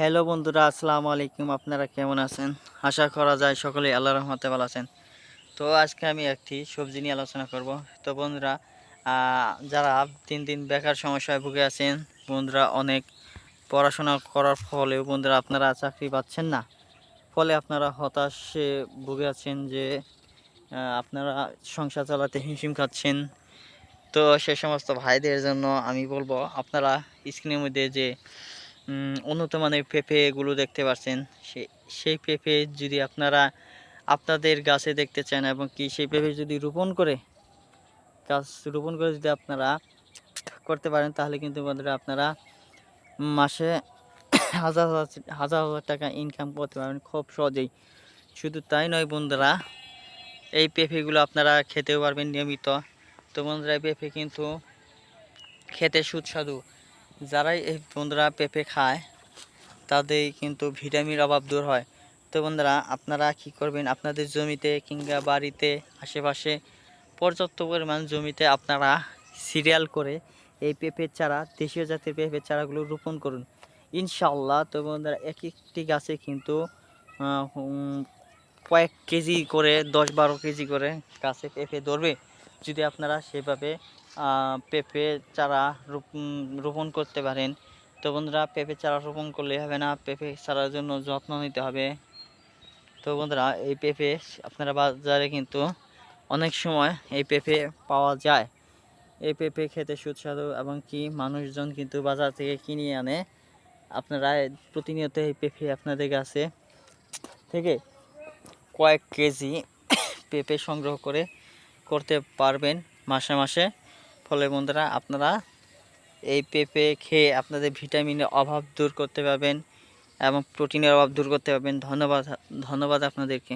Hello বন্ধুরা, আসসালামু আলাইকুম। আপনারা কেমন আছেন? আশা করা যায় সকলেই আল্লাহ রহমতে ভালো আছেন। তো আজকে আমি একটি সবজি নিয়ে আলোচনা করব। তো বন্ধুরা যারা দিন দিন বেকার সমস্যায় ভুগে আছেন, বন্ধুরা, অনেক পড়াশোনা করার ফলেও বন্ধুরা আপনারা চাকরি পাচ্ছেন না। ফলে আপনারা হতাশে ভুগে আছেন যে আপনারা সংসার চালাতে হিমশিম খাচ্ছেন। তো সে সমস্ত ভাইদের জন্য আমি বলব, আপনারা স্ক্রিনের মধ্যে যে উন্নত মানের পেঁপেগুলো দেখতে পাচ্ছেন। সে, সেই পেঁপে যদি আপনারা আপনাদের গাছে দেখতে চান এবং কি সেই পেঁপে যদি রোপণ করে, গাছ রোপণ করে যদি আপনারা করতে পারেন, তাহলে কিন্তু বন্ধুরা আপনারা মাসে হাজার হাজার হাজার হাজার টাকা ইনকাম করতে পারবেন খুব সহজেই। শুধু তাই নয় বন্ধুরা, এই পেঁপেগুলো আপনারা খেতেও পারবেন নিয়মিত। তো বন্ধুরা, এই পেঁপে কিন্তু খেতে সুস্বাদু। যারাই এই বন্ধুরা পেঁপে খায়, তাদের কিন্তু ভিটামিন অভাব দূর হয়। তো বন্ধুরা, আপনারা কি করবেন? আপনাদের জমিতে কিংবা বাড়িতে, আশেপাশে পর্যাপ্ত পরিমাণ জমিতে আপনারা সিরিয়াল করে এই পেঁপের চারা, দেশীয় জাতের পেঁপের চারাগুলো রোপণ করুন। ইনশাল্লাহ তো বন্ধুরা, এক একটি গাছে কিন্তু কয়েক কেজি করে, দশ বারো কেজি করে গাছে পেঁপে ধরবে। যদি আপনারা সেভাবে পেঁপে চারা রোপ- রোপণ করতে পারেন। তো বন্ধুরা, পেঁপে চারা রোপণ করলে হবে না, পেঁপে চারার জন্য যত্ন নিতে হবে। তো বন্ধুরা, এই পেঁপে আপনারা বাজারে কিন্তু অনেক সময় এই পেঁপে পাওয়া যায়। এই পেঁপে খেতে সুস্বাদু এবং কি মানুষজন কিন্তু বাজার থেকে কিনে আনে। আপনারা প্রতিনিয়ত এই পেঁপে আপনাদের কাছে থেকে কয়েক কেজি পেঁপে সংগ্রহ করে করতে পারবেন মাসে মাসে। ফলে বন্ধুরা আপনারা এই পেঁপে খেয়ে আপনাদের ভিটামিনের অভাব দূর করতে পারবেন এবং প্রোটিনের অভাব দূর করতে পারবেন। ধন্যবাদ ধন্যবাদ আপনাদেরকে।